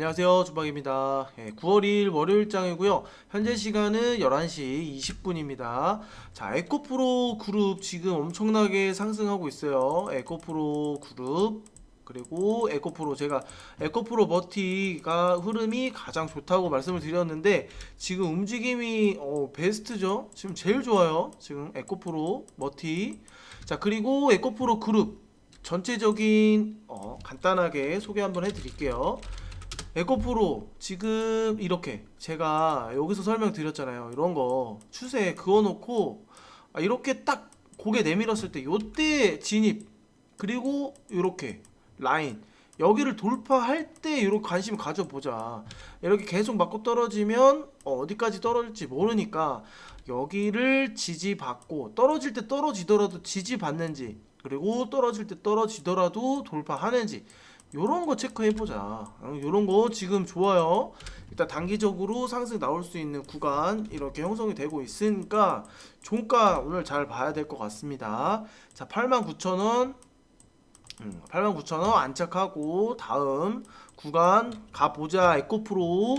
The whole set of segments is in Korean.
안녕하세요. 주박입니다. 예, 9월 2일 월요일장이고요. 현재 시간은 11시 20분입니다. 자, 에코프로 그룹 지금 엄청나게 상승하고 있어요. 에코프로 그룹 그리고 에코프로 제가 에코프로 버티가 흐름이 가장 좋다고 말씀을 드렸는데 지금 움직임이 어, 베스트죠. 지금 제일 좋아요. 지금 에코프로 버티. 자, 그리고 에코프로 그룹 전체적인 어, 간단하게 소개 한번 해드릴게요. 에코프로 지금 이렇게 제가 여기서 설명드렸잖아요. 이런 거 추세 그어놓고 아, 이렇게 딱 고개 내밀었을 때 요때 진입 그리고 이렇게 라인 여기를 돌파할 때 이렇게 관심 가져보자. 이렇게 계속 맞고 떨어지면 어, 어디까지 떨어질지 모르니까 여기를 지지받고 떨어질 때 떨어지더라도 지지받는지 그리고 떨어질 때 떨어지더라도 돌파하는지 요런 거 체크해 보자. 요런 거 지금 좋아요. 일단 단기적으로 상승 나올 수 있는 구간 이렇게 형성이 되고 있으니까 종가 오늘 잘 봐야 될 것 같습니다. 자, 89,000원 음, 89,000원 안착하고 다음 구간 가보자 에코프로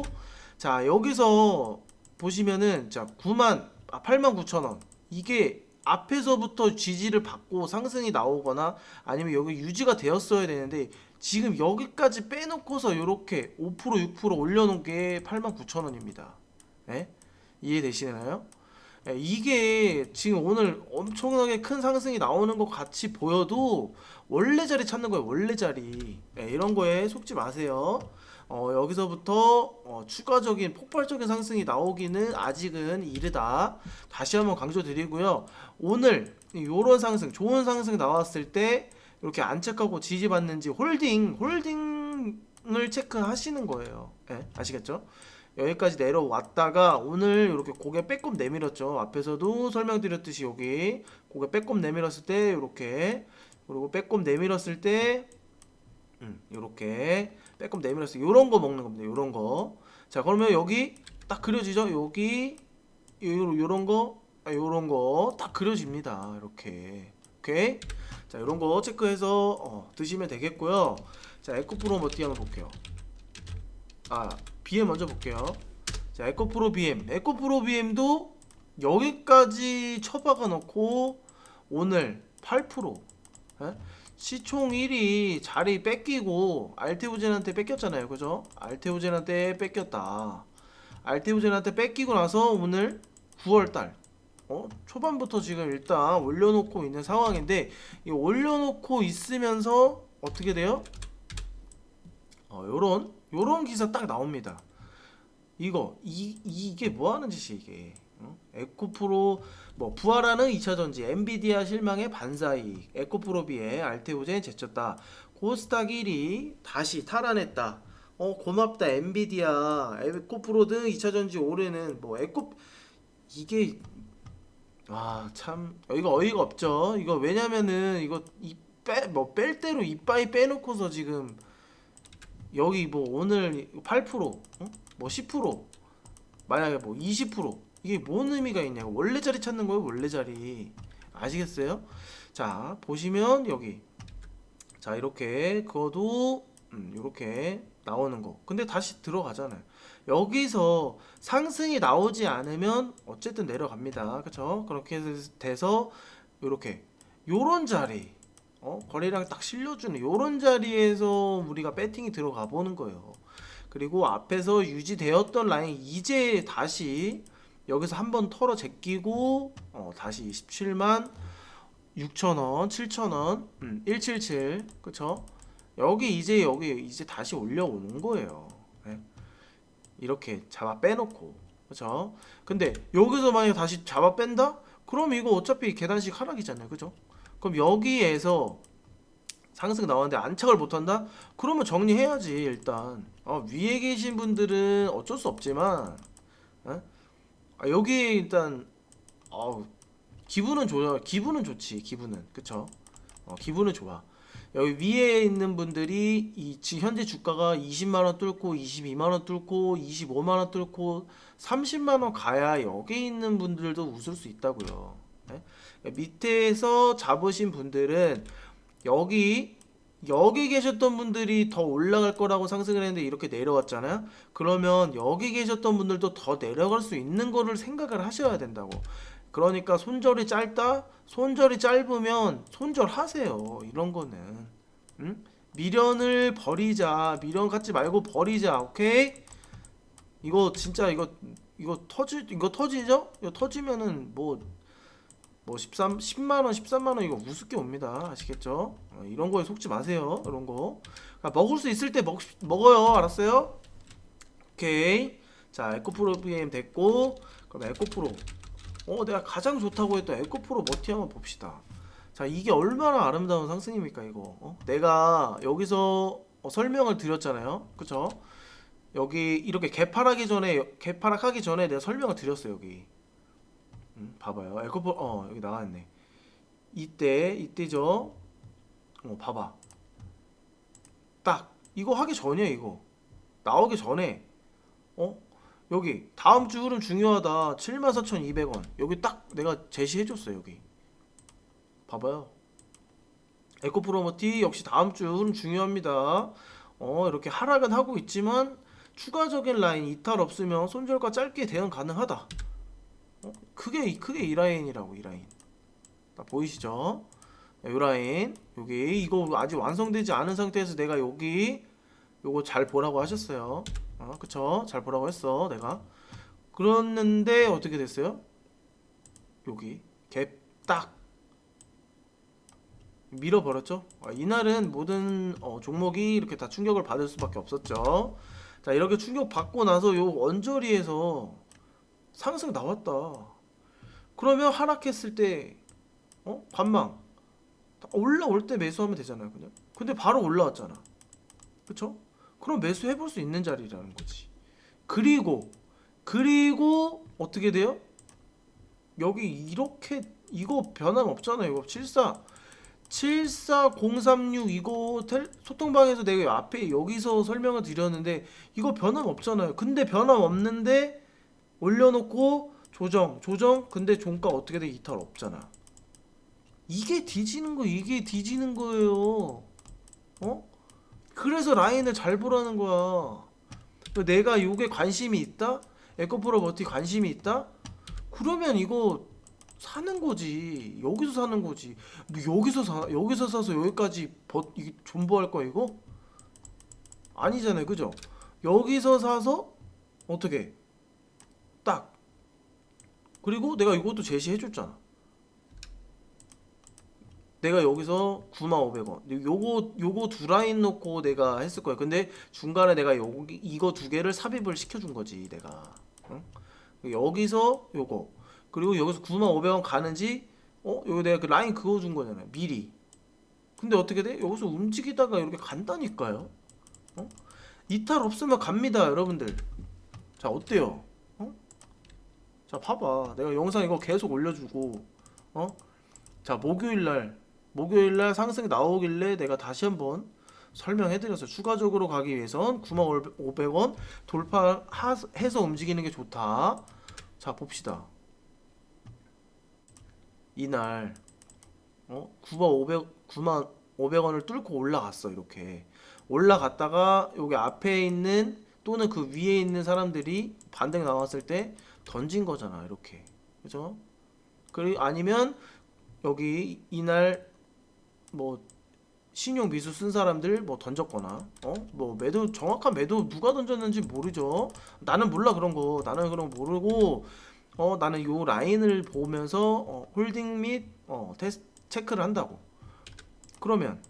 자 여기서 보시면은 자 9만 아 89,000원 이게 앞에서부터 지지를 받고 상승이 나오거나 아니면 여기 유지가 되었어야 되는데 지금 여기까지 빼놓고서 이렇게 5% 6% 올려놓은 게 89,000원입니다. 예? 이해되시나요? 예, 이게 지금 오늘 엄청나게 큰 상승이 나오는 것 같이 보여도 원래 자리 찾는 거예요. 원래 자리. 예, 이런 거에 속지 마세요. 어, 여기서부터 어, 추가적인 폭발적인 상승이 나오기는 아직은 이르다. 다시 한번 강조드리고요. 오늘 이런 상승, 좋은 상승 나왔을 때 이렇게 안착하고 지지받는지 홀딩, 홀딩을 체크하시는 거예요. 예, 아시겠죠? 여기까지 내려왔다가 오늘 이렇게 고개 빼꼼 내밀었죠. 앞에서도 설명드렸듯이 여기 고개 빼꼼 내밀었을 때 이렇게 그리고 빼꼼 내밀었을 때 음, 이렇게 빼꼼 내밀었을 때 이런 거 먹는 겁니다. 이런 거. 자, 그러면 여기 딱 그려지죠? 여기 요, 요런 거, 아, 요런 거 딱 그려집니다. 이렇게. 오케이? 자, 이런 거 체크해서 어, 드시면 되겠고요. 자, 에코프로 머티 한번 볼게요. 아, BM 먼저 볼게요. 자, 에코프로 BM. 에코프로 BM도 여기까지 처박아 놓고 오늘 8% 예? 시총 1위 자리 뺏기고 알테오젠한테 뺏겼잖아요. 그죠? 알테오젠한테 뺏겼다. 알테오젠한테 뺏기고 나서 오늘 9월달 어? 초반부터 지금 일단 올려놓고 있는 상황인데 이 올려놓고 있으면서 어떻게 돼요? 어, 요런 요런 기사 딱 나옵니다. 이거 이 이게 뭐 하는 짓이 이게? 어? 에코프로 뭐 부활하는 2차 전지 엔비디아 실망의 반사이익 에코프로비에 알테오젠 제쳤다. 코스닥 1위 다시 탈환했다. 어 고맙다 엔비디아 에코프로 등 2차 전지 올해는 뭐 에코 이게 아참 이거 어이가 없죠. 이거 왜냐면은 이거 이빼뭐 뺄 대로 이빠이 빼놓고서 지금 여기 뭐 오늘 8% 어? 뭐10% 만약에 뭐 20% 이게 뭔 의미가 있냐고 원래 자리 찾는 거예요 원래 자리 아시겠어요? 자 보시면 여기 자 이렇게 그거도 음, 이렇게 나오는 거 근데 다시 들어가잖아요 여기서 상승이 나오지 않으면 어쨌든 내려갑니다 그쵸 그렇게 돼서 이렇게 요런 자리 어? 거래량 딱 실려주는 요런 자리에서 우리가 배팅이 들어가 보는 거예요 그리고 앞에서 유지되었던 라인 이제 다시 여기서 한번 털어 제끼고 어, 다시 27만 6천원, 7천원, 음, 177 그쵸? 여기 이제 여기 이제 다시 올려오는 거예요. 네. 이렇게 잡아 빼놓고 그쵸? 근데 여기서 만약 다시 잡아 뺀다? 그럼 이거 어차피 계단식 하락이잖아요, 그죠? 그럼 여기에서 상승 나왔는데 안착을 못한다? 그러면 정리해야지 일단 어, 위에 계신 분들은 어쩔 수 없지만 어? 아, 여기 일단 어, 기분은 좋아 기분은 좋지 기분은 그쵸 어, 기분은 좋아 여기 위에 있는 분들이 이 지금 현재 주가가 20만 원 뚫고 22만 원 뚫고 25만 원 뚫고 30만 원 가야 여기 있는 분들도 웃을 수 있다고요 네? 밑에서 잡으신 분들은 여기 여기 계셨던 분들이 더 올라갈 거라고 상승을 했는데 이렇게 내려왔잖아요. 그러면 여기 계셨던 분들도 더 내려갈 수 있는 거를 생각을 하셔야 된다고. 그러니까 손절이 짧다? 손절이 짧으면 손절하세요. 이런 거는. 응? 미련을 버리자. 미련 갖지 말고 버리자. 오케이? 이거 진짜 이거 이거 터지 이거 터지죠? 이거 터지면은 뭐뭐 13, 10만 원, 13만 원 이거 우습게 옵니다. 아시겠죠? 어, 이런 거에 속지 마세요. 이런 거. 아, 먹을 수 있을 때 먹, 먹어요. 알았어요? 오케이. 자, 에코프로 BM 됐고 그럼 에코프로. 어, 내가 가장 좋다고 했던 에코프로 머티 한번 봅시다. 자, 이게 얼마나 아름다운 상승입니까, 이거? 어? 내가 여기서 어, 설명을 드렸잖아요. 그쵸? 여기 이렇게 개파하기 전에 개파락하기 전에 내가 설명을 드렸어요, 여기. 음, 봐봐요. 에코포 어 여기 나왔네. 이때 이때죠. 어 봐봐. 딱 이거 하기 전이야 이거. 나오기 전에 어 여기 다음 주 흐름 중요하다. 74,200원. 여기 딱 내가 제시해줬어 여기. 봐봐요. 에코프로머티 역시 다음 주 흐름 중요합니다. 어 이렇게 하락은 하고 있지만 추가적인 라인 이탈 없으면 손절과 짧게 대응 가능하다. 어? 그게 그게 이 라인이라고 이 라인. 딱 보이시죠? 이 라인 여기 이거 아직 완성되지 않은 상태에서 내가 여기 요거 잘 보라고 하셨어요. 어, 그쵸? 잘 보라고 했어 내가. 그랬는데 어떻게 됐어요? 여기 갭 딱 밀어버렸죠. 아, 이날은 모든 어, 종목이 이렇게 다 충격을 받을 수밖에 없었죠. 자 이렇게 충격 받고 나서 요 언저리에서 상승 나왔다. 그러면 하락했을 때 어? 관망 올라올 때 매수하면 되잖아요, 그냥. 근데 바로 올라왔잖아. 그쵸? 그럼 매수해 볼 수 있는 자리라는 거지. 그리고 그리고 어떻게 돼요? 여기 이렇게 이거 변함 없잖아요. 이거 74 74036 이거 텔, 소통방에서 내가 앞에 여기서 설명을 드렸는데 이거 변함 없잖아요. 근데 변함 없는데 올려놓고 조정 조정 근데 종가 어떻게 돼 이탈 없잖아. 이게 뒤지는 거 이게 뒤지는 거예요. 어? 그래서 라인을 잘 보라는 거야. 내가 요게 관심이 있다? 에코프로 버티 관심이 있다? 그러면 이거 사는 거지. 여기서 사는 거지. 뭐 여기서 사 여기서 사서 여기까지 버 이게 존버할 거야 이거? 아니잖아요, 그죠? 여기서 사서 어떻게? 딱. 그리고 내가 이것도 제시해 줬잖아. 내가 여기서 9,500원. 요거 요거 두 라인 놓고 내가 했을 거야. 근데 중간에 내가 여기 이거 두 개를 삽입을 시켜 준 거지, 내가. 응? 여기서 요거. 그리고 여기서 9,500원 가는지 어? 여기 내가 그 라인 그거 준 거잖아요 미리. 근데 어떻게 돼? 여기서 움직이다가 이렇게 간다니까요. 어? 이탈 없으면 갑니다 여러분들. 자 어때요? 어 자 봐봐. 내가 영상 이거 계속 올려주고 어 자 목요일 날 목요일날 상승 나오길래 내가 다시 한번 설명해드렸어요 추가적으로 가기 위해선 9,500원 돌파해서 움직이는 게 좋다 자 봅시다 이날 어? 9만 500 9만 500원을 뚫고 올라갔어 이렇게 올라갔다가 여기 앞에 있는 또는 그 위에 있는 사람들이 반등 나왔을 때 던진 거잖아 이렇게 그죠? 그리고 아니면 여기 이날 뭐 신용 미수 쓴 사람들 뭐 던졌거나 어? 뭐 매도 정확한 매도 누가 던졌는지 모르죠. 나는 몰라 그런 거. 나는 그런 거 모르고 어 나는 요 라인을 보면서 어, 홀딩 및 어, 테스트 체크를 한다고. 그러면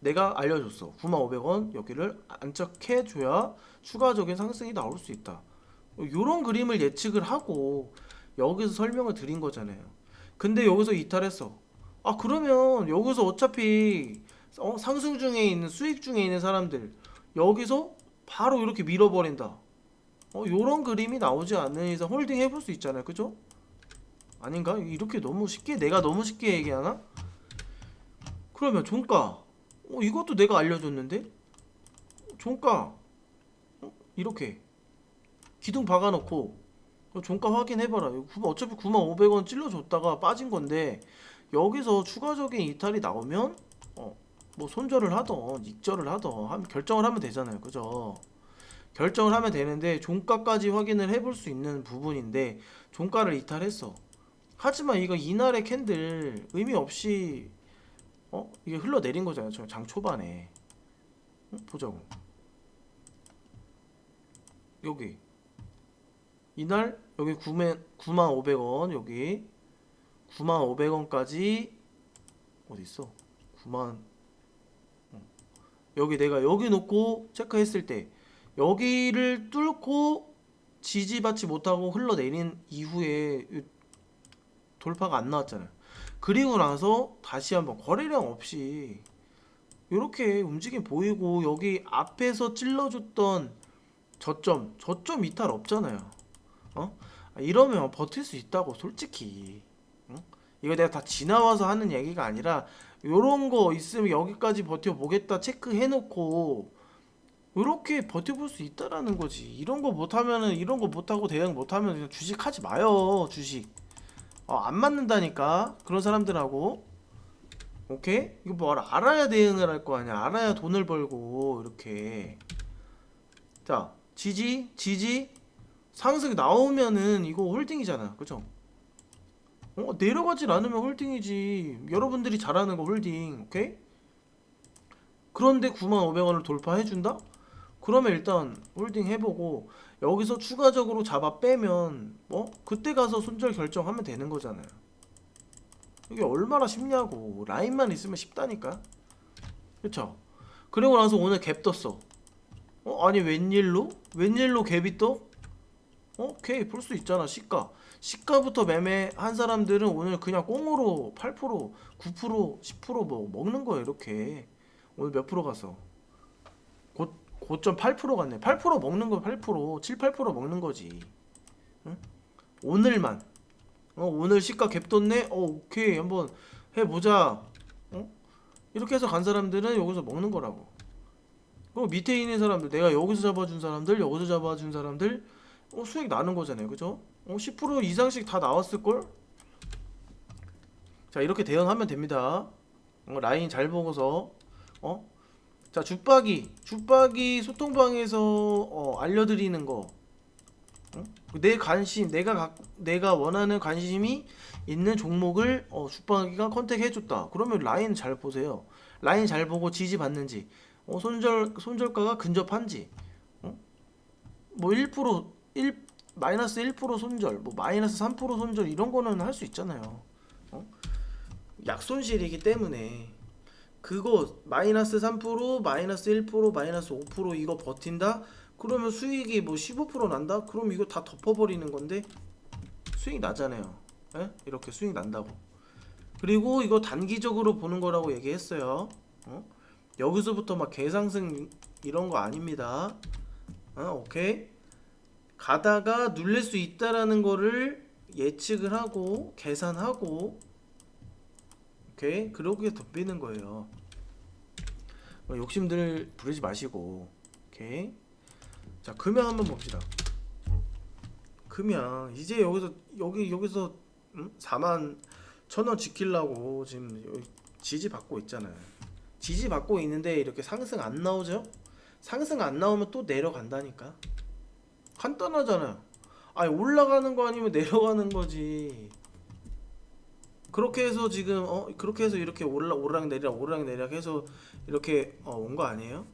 내가 알려줬어. 9,500원 여기를 안착해 줘야 추가적인 상승이 나올 수 있다. 요런 그림을 예측을 하고 여기서 설명을 드린 거잖아요. 근데 여기서 이탈했어 아 그러면 여기서 어차피 어, 상승 중에 있는 수익 중에 있는 사람들 여기서 바로 이렇게 밀어버린다 어, 요런 그림이 나오지 않는 이상 홀딩 해볼 수 있잖아요. 그죠? 아닌가? 이렇게 너무 쉽게, 내가 너무 쉽게 얘기하나? 그러면 종가. 어, 이것도 내가 알려줬는데? 종가. 어, 이렇게. 기둥 박아놓고, 어, 종가 확인해봐라. 어차피 9,500원 찔러줬다가 빠진 건데, 여기서 추가적인 이탈이 나오면, 어, 뭐 손절을 하던 익절을 하던 결정을 하면 되잖아요. 그죠? 결정을 하면 되는데 종가까지 확인을 해볼 수 있는 부분인데 종가를 이탈했어. 하지만 이거 이날의 캔들 의미 없이 어 이게 흘러내린 거잖아요. 저장 초반에 응? 보자고. 여기 이날 여기 9만 9만 500원 여기 9만 500원까지 어디 있어? 9만 어. 여기 내가 여기 놓고 체크했을 때 여기를 뚫고 지지받지 못하고 흘러내린 이후에 이 돌파가 안 나왔잖아요. 그리고 나서 다시 한번 거래량 없이 이렇게 움직임 보이고 여기 앞에서 찔러줬던 저점 저점 이탈 없잖아요. 어? 아, 이러면 버틸 수 있다고 솔직히. 응? 이거 내가 다 지나와서 하는 얘기가 아니라 요런 거 있으면 여기까지 버텨보겠다 체크해놓고 이렇게 버텨볼 수 있다라는 거지. 이런 거 못하면은 이런 거 못하고 대응 못하면 그냥 주식 하지 마요. 주식. 어, 안 맞는다니까 그런 사람들하고. 오케이? 이거 뭐 알아- 알아야 대응을 할 거 아니야. 알아야 돈을 벌고 이렇게. 자 지지 지지 상승 나오면은 이거 홀딩이잖아. 그죠? 어, 내려가질 않으면 홀딩이지. 여러분들이 잘하는 거 홀딩. 오케이? 그런데 95,500원을 돌파해 준다? 그러면 일단 홀딩 해보고 여기서 추가적으로 잡아 빼면 뭐 그때 가서 손절 결정하면 되는 거잖아요. 이게 얼마나 쉽냐고 라인만 있으면 쉽다니까. 그쵸? 그리고 나서 오늘 갭 떴어. 어 아니 웬일로? 웬일로 갭이 떠? 어, 오케이 볼 수 있잖아 시가. 시가부터 매매한 사람들은 오늘 그냥 꽁으로 8% 9% 10%뭐 먹는 거예요 이렇게. 오늘 몇 프로 갔어? 고, 고점 8% 갔네. 8% 먹는 거 8%, 7, 8% 먹는 거지. 응? 오늘만. 어, 오늘 시가 갭 떴네. 어, 오케이. 한번 해 보자. 어? 이렇게 해서 간 사람들은 여기서 먹는 거라고. 그 밑에 있는 사람들, 내가 여기서 잡아준 사람들, 여기서 잡아준 사람들, 어, 수익 나는 거잖아요. 그죠? 어, 10% 이상씩 다 나왔을 걸? 자, 이렇게 대응하면 됩니다. 어, 라인 잘 보고서 어? 자, 죽박이. 죽박이 소통방에서 어, 알려드리는 거. 어? 내 관심, 내가 각, 내가 원하는 관심이 있는 종목을 어, 죽박이가 컨택해줬다. 그러면 라인 잘 보세요. 라인 잘 보고 지지 받는지, 어, 손절 손절가가 근접한지, 어? 뭐 1%, 1 마이너스 1% 손절, 뭐 마이너스 3% 손절 이런 거는 할 수 있잖아요. 어? 약손실이기 때문에. 그거 마이너스 3% 마이너스 1% 마이너스 5% 이거 버틴다? 그러면 수익이 뭐 15% 난다? 그럼 이거 다 덮어버리는 건데 수익 나잖아요. 예? 이렇게 수익 난다고. 그리고 이거 단기적으로 보는 거라고 얘기했어요. 어? 여기서부터 막 개상승 이런 거 아닙니다. 어, 오케이. 가다가 눌릴 수 있다라는 거를 예측을 하고 계산하고 오케이? 그러게 덤비는 거예요. 어, 욕심들 부리지 마시고 오케이? 자 금양 한번 봅시다. 금양 이제 여기서 여기 여기서 음? 4만 천원 지키려고 지금 지지 받고 있잖아요. 지지 받고 있는데 이렇게 상승 안 나오죠? 상승 안 나오면 또 내려간다니까 간단하잖아요. 아니 올라가는 거 아니면 내려가는 거지. 그렇게 해서 지금 어 그렇게 해서 이렇게 올라 오르락 내리락 오르락 내리락 해서 이렇게 어, 온 거 아니에요?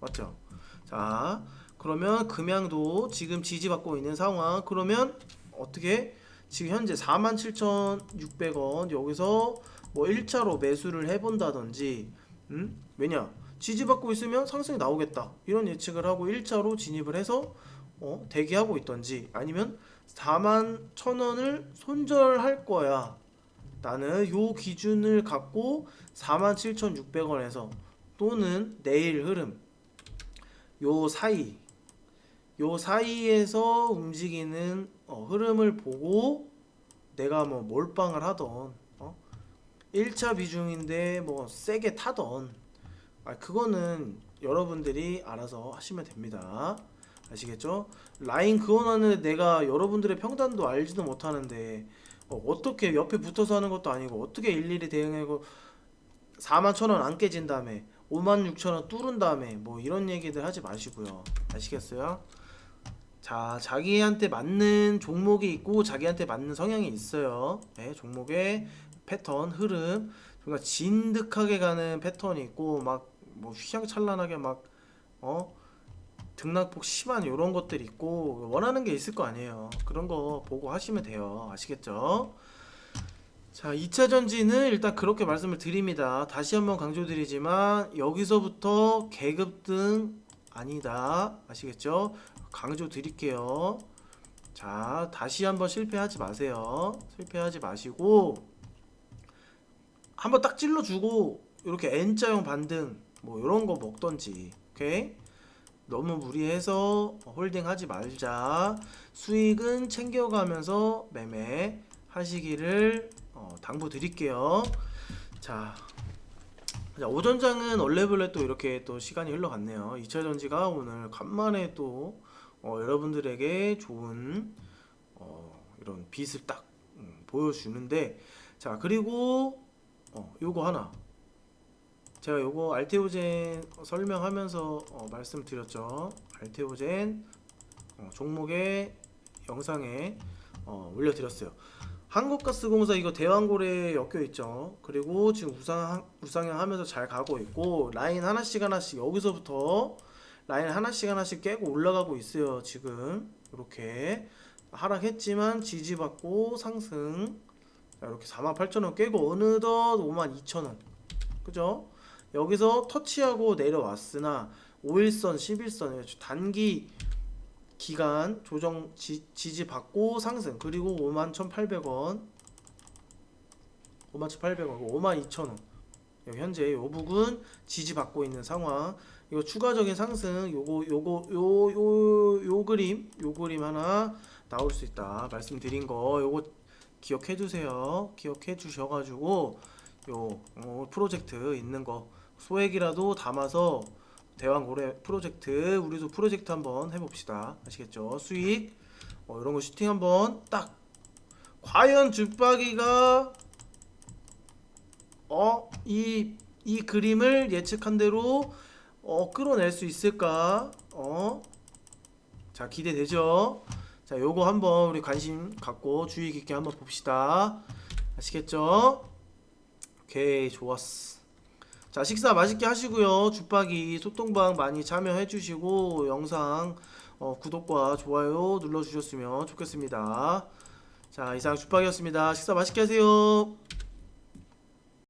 맞죠? 자 그러면 금양도 지금 지지받고 있는 상황. 그러면 어떻게? 지금 현재 47,600원. 여기서 뭐 1차로 매수를 해본다든지 음? 왜냐? 지지받고 있으면 상승이 나오겠다. 이런 예측을 하고 1차로 진입을 해서 어, 대기하고 있던지 아니면 4만 1,000원을 손절할 거야 나는 요 기준을 갖고 47,600원에서 또는 내일 흐름 요 사이 요 사이에서 움직이는 어, 흐름을 보고 내가 뭐 몰빵을 하던 어? 1차 비중인데 뭐 세게 타던 아 그거는 여러분들이 알아서 하시면 됩니다. 아시겠죠? 라인 그어놨는데 내가 여러분들의 평단도 알지도 못하는데 어, 어떻게 옆에 붙어서 하는 것도 아니고 어떻게 일일이 대응하고 4만 천원 안 깨진 다음에 5만 6천 원 뚫은 다음에 뭐 이런 얘기들 하지 마시고요. 아시겠어요? 자, 자기한테 맞는 종목이 있고 자기한테 맞는 성향이 있어요. 네, 종목의 패턴, 흐름. 그러니까 진득하게 가는 패턴이 있고 막 뭐 휘황찬란하게 막 어? 등락폭 심한 이런 것들 있고 원하는 게 있을 거 아니에요. 그런 거 보고 하시면 돼요. 아시겠죠? 자, 2차 전지는 일단 그렇게 말씀을 드립니다. 다시 한번 강조드리지만 여기서부터 계급 등 아니다. 아시겠죠? 강조 드릴게요. 자, 다시 한번 실패하지 마세요. 실패하지 마시고 한번 딱 찔러 주고 이렇게 N자형 반등 뭐 이런 거 먹던지. 오케이? 너무 무리해서 홀딩하지 말자. 수익은 챙겨가면서 매매 하시기를 어, 당부 드릴게요. 자, 자, 오전장은 얼레벌레 또 이렇게 또 시간이 흘러갔네요. 2차 전지가 오늘 간만에 또 어, 여러분들에게 좋은 어, 이런 빛을 딱 음, 보여주는데 자 그리고 어, 요거 하나 제가 요거 알테오젠 설명하면서 어, 말씀드렸죠. 알테오젠 어, 종목의 영상에 어, 올려드렸어요. 한국가스공사 이거 대왕고래에 엮여 있죠. 그리고 지금 우상 우상향 하면서 잘 가고 있고 라인 하나씩 하나씩 여기서부터 라인 하나씩 하나씩 깨고 올라가고 있어요. 지금 이렇게 하락했지만 지지받고 상승. 자, 이렇게 48,000원 깨고 어느덧 52,000원. 그죠? 여기서 터치하고 내려왔으나 5일선, 11선 단기 기간 조정 지, 지지받고 상승. 그리고 51,800원 51,800원 52,000원. 여기 현재 요 부분 지지받고 있는 상황. 이거 추가적인 상승 요거 요거 요 요 요 그림 요 그림 하나 나올 수 있다 말씀드린 거. 요거 기억해 주세요. 기억해 주셔가지고 요 어, 프로젝트 있는 거 소액이라도 담아서 대왕 고래 프로젝트 우리도 프로젝트 한번 해봅시다. 아시겠죠? 수익. 어, 이런 거 슈팅 한번 딱. 과연 죽박이가 어 이 이 그림을 예측한 대로 어 끌어낼 수 있을까? 어자 기대되죠? 자 요거 한번 우리 관심 갖고 주의 깊게 한번 봅시다. 아시겠죠? 오케이 좋았어 자 식사 맛있게 하시고요. 죽박이 소통방 많이 참여해 주시고 영상 어, 구독과 좋아요 눌러 주셨으면 좋겠습니다. 자 이상 죽박이었습니다. 식사 맛있게 하세요